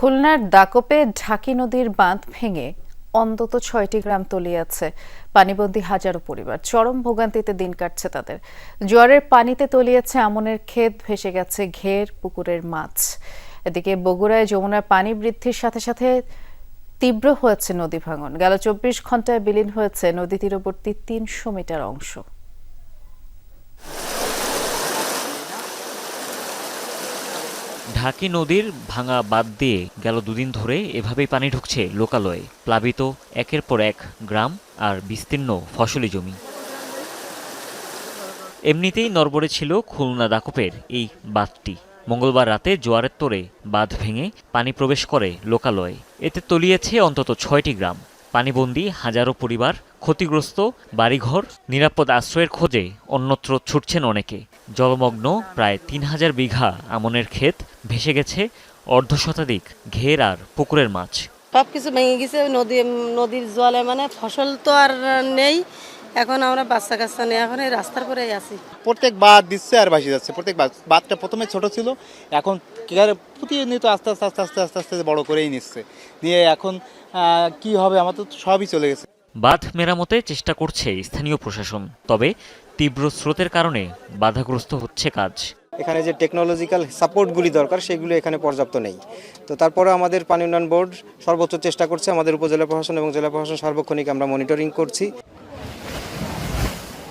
খুলনার দাকপে ঢাকি নদীর বাঁধ ভেঙে অন্তত ছয়টি গ্রাম তলিয়েছে। পানিবন্দী হাজারো পরিবার। চরম ভোগান্তিতে দিন কাটছে তাদের। জোয়ারের পানিতে তলিয়েছে আমনের ক্ষেত, ভেসে গেছে ঘের, পুকুরের মাছ। এদিকে বগুড়ায় যমুনার পানি বৃদ্ধির সাথে সাথে তীব্র হয়েছে নদী ভাঙন। গেল চব্বিশ ঘন্টায় বিলীন হয়েছে নদী তীরবর্তী তিনশো মিটার অংশ। ঢাকি নদীর ভাঙা বাদ দিয়ে গেল দুদিন ধরে এভাবেই পানি ঢুকছে লোকালয়ে। প্লাবিত একের পর এক গ্রাম আর বিস্তীর্ণ ফসলি জমি। এমনিতেই নরবরে ছিল খুলনা দাকুপের এই বাঁধটি। মঙ্গলবার রাতে জোয়ারের তোরে বাঁধ ভেঙে পানি প্রবেশ করে লোকালয়ে। এতে তলিয়েছে অন্তত ছয়টি গ্রাম। পানিবন্দী হাজারো পরিবার ক্ষতিগ্রস্ত বাড়িঘর, নিরাপদ আশ্রয়ের খোঁজে অন্যত্র ছুটছেন অনেকে। জলমগ্ন প্রায় তিন হাজার বিঘা আমনের ক্ষেত ভেসে গেছে অর্ধ শতাধিক ঘের আর পুকুরের মাছ। সব কিছু ভেঙে গেছে নদী নদীর জলে মানে ফসল তো আর নেই। এখন আমরা বাচ্চা কাচ্চা নেই এখন এই রাস্তার পরেই আছি। প্রত্যেক বাদ দিচ্ছে আর ভাসি যাচ্ছে প্রত্যেক বাদ বাদটা প্রথমে ছোট ছিল এখন কি প্রতিনিয়ত আস্তে আস্তে আস্তে আস্তে আস্তে আস্তে বড় করেই নিচ্ছে। নিয়ে এখন কি হবে আমার তো সবই চলে গেছে। বাঁধ মেরামতে চেষ্টা করছে স্থানীয় প্রশাসন তবে তীব্র স্রোতের কারণে বাধাগ্রস্ত হচ্ছে কাজ। এখানে যে টেকনোলজিক্যাল সাপোর্টগুলি দরকার সেগুলো এখানে পর্যাপ্ত নেই। তো তারপরে আমাদের পানি উন্নয়ন বোর্ড সর্বোচ্চ চেষ্টা করছে আমাদের উপজেলা প্রশাসন এবং জেলা প্রশাসন সার্বক্ষণিক আমরা মনিটরিং করছি।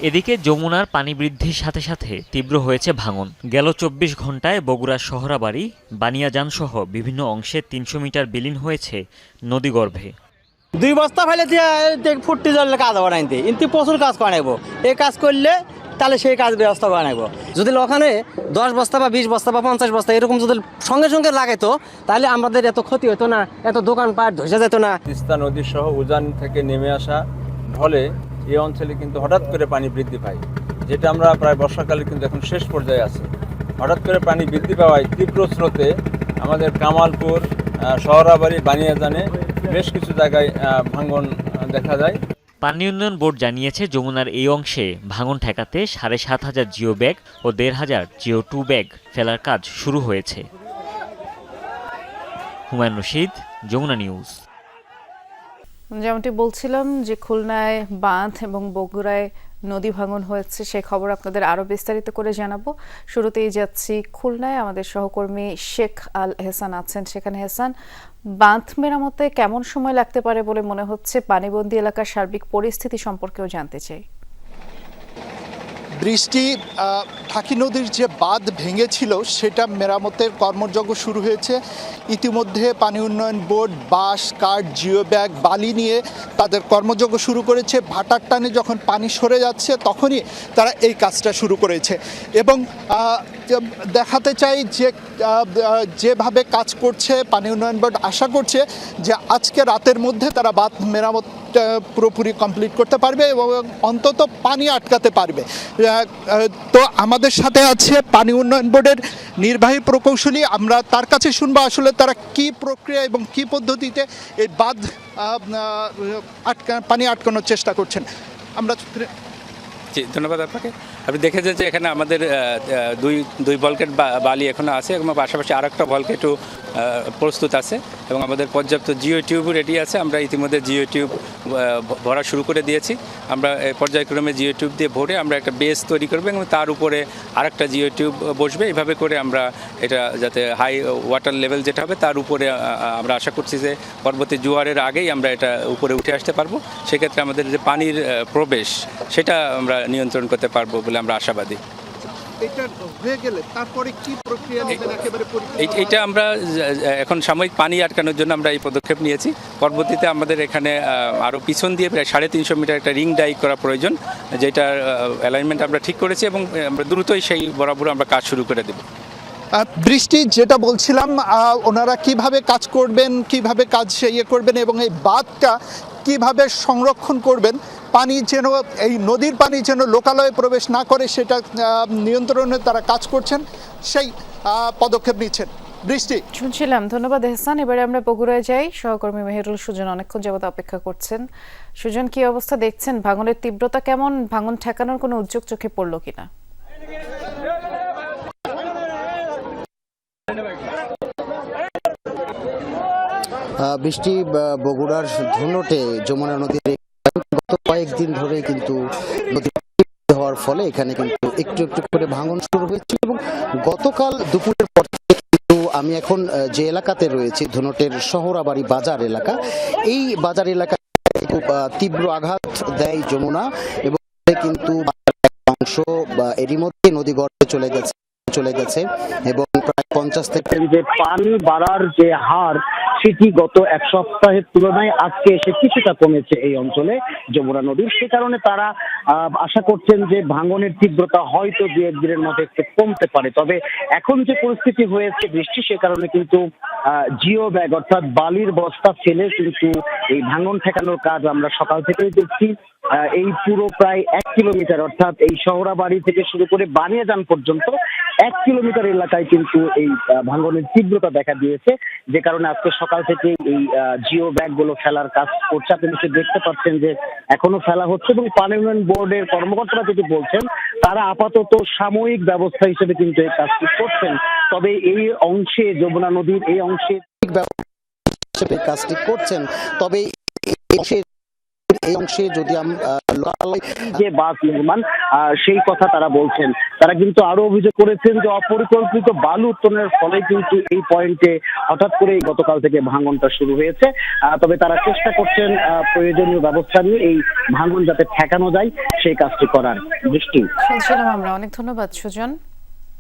এদিকে যমুনার পানি বৃদ্ধির সাথে সাথে তীব্র হয়েছে ভাঙন। গেল চব্বিশ ঘন্টায় বগুড়ার শহরাবাড়ি বানিয়াজানসহ বিভিন্ন অংশে তিনশো মিটার বিলীন হয়েছে নদীগর্ভে। দুই বস্তা ফেলে ফুটতে জলে কাজ বানাইতে কিন্তু প্রচুর কাজ বানাইবো এই কাজ করলে তাহলে সেই কাজ ব্যবস্থা বানাইবো যদি ওখানে দশ বস্তা বা বিশ বস্তা বা পঞ্চাশ বস্তা এরকম যদি সঙ্গে সঙ্গে লাগাইতো, তাহলে আমাদের এত ক্ষতি হতো না, এত দোকানপাট ধসে যেত না। তিস্তা নদী সহ উজান থেকে নেমে আসা ঢলে এই অঞ্চলে কিন্তু হঠাৎ করে পানি বৃদ্ধি পায়, যেটা আমরা প্রায় বর্ষাকালে কিন্তু এখন শেষ পর্যায়ে আছে। হঠাৎ করে পানি বৃদ্ধি পাওয়ায় তীব্র স্রোতে আমাদের কামালপুর শহরাবাড়ি, বানিয়াজানে বেশ কিছু জায়গায় ভাঙন দেখা যায়। পানি উন্নয়ন বোর্ড জানিয়েছে যমুনার এই অংশে ভাঙন ঠেকাতে সাড়ে সাত হাজার জিও ব্যাগ ও দেড় হাজার জিও টু ব্যাগ ফেলার কাজ শুরু হয়েছে। হুমায়ুন রশিদ যমুনা নিউজ। যেমনটি বলছিলাম যে খুলনায় বাঁধ এবং বগুড়ায় নদী ভাঙন হয়েছে, সে খবর আপনাদের আরও বিস্তারিত করে জানাব। শুরুতেই যাচ্ছি খুলনায়। আমাদের সহকর্মী শেখ আল হেসান আছেন। সেখানে হেসান, বাঁধ মেরামতে কেমন সময় লাগতে পারে বলে মনে হচ্ছে? পানিবন্দী এলাকার সার্বিক পরিস্থিতি সম্পর্কেও জানতে চাই। বৃষ্টি ঢাকি নদীর যে বাঁধ ভেঙেছিল সেটা মেরামতের কর্মযজ্ঞ শুরু হয়েছে। ইতিমধ্যে পানি উন্নয়ন বোর্ড, বাঁশ, কাঠ, জিও ব্যাগ, বালি নিয়ে তাদের কর্মযজ্ঞ শুরু করেছে। ভাটার টানে যখন পানি সরে যাচ্ছে, তখনই তারা এই কাজটা শুরু করেছে। এবং দেখাতে চাই যে যেভাবে কাজ করছে, পানি উন্নয়ন বোর্ড আশা করছে যে আজকে রাতের মধ্যে তারা বাঁধ মেরামত পুরোপুরি কমপ্লিট করতে পারবে এবং অন্তত পানি আটকাতে পারবে। তো আমাদের সাথে আছে পানি উন্নয়ন বোর্ডের নির্বাহী প্রকৌশলী। আমরা তার কাছে শুনব আসলে তারা কি প্রক্রিয়া এবং কি পদ্ধতিতে এই বাঁধ আটকা, পানি আটকানোর চেষ্টা করছেন। আমরা ধন্যবাদ আপনাকে। আপনি দেখেছেন যে এখানে আমাদের দুই দুই ভলকেট বালি এখনও আছে এবং পাশাপাশি আর একটা ভলকেটও প্রস্তুত আছে এবং আমাদের পর্যাপ্ত জিও টিউবও রেডি আছে। আমরা ইতিমধ্যে জিও টিউব ভরা শুরু করে দিয়েছি। আমরা পর্যায়ক্রমে জিও টিউব দিয়ে ভরে আমরা একটা বেস তৈরি করব এবং তার উপরে আরেকটা জিও টিউব বসবে। এইভাবে করে আমরা এটা যাতে হাই ওয়াটার লেভেল যেটা হবে তার উপরে আমরা আশা করছি যে পরবর্তী জোয়ারের আগেই আমরা এটা উপরে উঠে আসতে পারব। সেক্ষেত্রে আমাদের যে পানির প্রবেশ সেটা আমরা নিয়ন্ত্রণ করতে পারব বলে আমরা আশাবাদী। এটা হয়ে আমরা এখন সাময়িক পানি আটকানোর জন্য আমরা এই পদক্ষেপ নিয়েছি। পরবর্তীতে আমাদের এখানে আরও পিছন দিয়ে প্রায় সাড়ে তিনশো মিটার একটা রিং ডাই করা প্রয়োজন যেটার অ্যালাইনমেন্ট আমরা ঠিক করেছি এবং আমরা দ্রুতই সেই বরাবর আমরা কাজ শুরু করে দেবো। বৃষ্টি যেটা বলছিলাম ওনারা কীভাবে কাজ করবেন কীভাবে কাজ ইয়ে করবেন এবং এই বাঁধটা কীভাবে সংরক্ষণ করবেন? পানি যেন, এই নদীর পানি যেন লোকালয়ে প্রবেশ না করে সেটা নিয়ন্ত্রণে তারা কাজ করছেন, সেই পদক্ষেপ নিচ্ছেন। বৃষ্টি। শুনছিলাম। ধন্যবাদ এহসান। এবারে আমরা বগুড়ায় যাই। সহকর্মী মেহেরুল সুজন অনেকক্ষণ যাবত অপেক্ষা করছেন। সুজন, কি অবস্থা দেখছেন? ভাঙনের তীব্রতা কেমন? ভাঙন ঠেকানোর কোনো উদ্যোগ চোখে পড়ল কিনা? বৃষ্টি বগুড়ার ধুনটে যমুনা নদীর গত কয়েকদিন ধরে কিন্তু হওয়ার ফলে এখানে কিন্তু একটু একটু করে ভাঙন শুরু হয়েছিল এবং গতকাল দুপুরের পর আমি এখন যে এলাকাতে রয়েছি, ধুনটের শহরাবাড়ি বাজার এলাকা, এই বাজার এলাকা তীব্র আঘাত দেয় যমুনা এবং কিন্তু অংশ, বা এরই মধ্যে নদী গর্ভে চলে গেছে চলে গেছে এবং প্রায় পঞ্চাশ থেকে যে পানি বাড়ার যে হার সেটি গত এক সপ্তাহের তুলনায় আজকে এসে কিছুটা কমেছে এই অঞ্চলে, যমুনা নদীর। সে কারণে তারা আশা করছেন যে ভাঙনের তীব্রতা হয়তো দু একদিনের মধ্যে একটু কমতে পারে। তবে এখন যে পরিস্থিতি হয়েছে বৃষ্টি, সে কারণে কিন্তু জিও ব্যাগ অর্থাৎ বালির বস্তা ফেলে কিন্তু এই ভাঙন ঠেকানোর কাজ আমরা সকাল থেকেই দেখছি। এই পুরো প্রায় এক কিলোমিটার অর্থাৎ এই শহরাবাড়ি থেকে শুরু করে বানিয়াজান পর্যন্ত এক কিলোমিটার এলাকায় কিন্তু এই ভাঙনের তীব্রতা দেখা দিয়েছে। যে কারণে আজকে সকাল থেকে এই জিও ব্যাগগুলো ফেলার কাজ করছে। আপনি নিশ্চয়ই দেখতে পাচ্ছেন যে এখনও ফেলা হচ্ছে এবং উন্নয়ন বোর্ডের কর্মকর্তারা যেটি বলছেন, তারা আপাতত সাময়িক ব্যবস্থা হিসেবে কিন্তু এই কাজটি করছেন। তবে এই অংশে যমুনা নদীর এই অংশে কাজটি করছেন। তবে এই অংশে যদি যে বাস নির্মাণ সেই কথা তারা বলছেন। তারা কিন্তু আরও অভিযোগ করেছেন যে অপরিকল্পিত বালু উত্তোলনের ফলে কিন্তু এই পয়েন্টে হঠাৎ করে গতকাল থেকে ভাঙনটা শুরু হয়েছে। আহ, তবে তারা চেষ্টা করছেন আহ, প্রয়োজনীয় ব্যবস্থা নিয়ে এই ভাঙন যাতে ঠেকানো যায় সেই কাজটি করার। দৃষ্টি আমরা। অনেক ধন্যবাদ সুজন।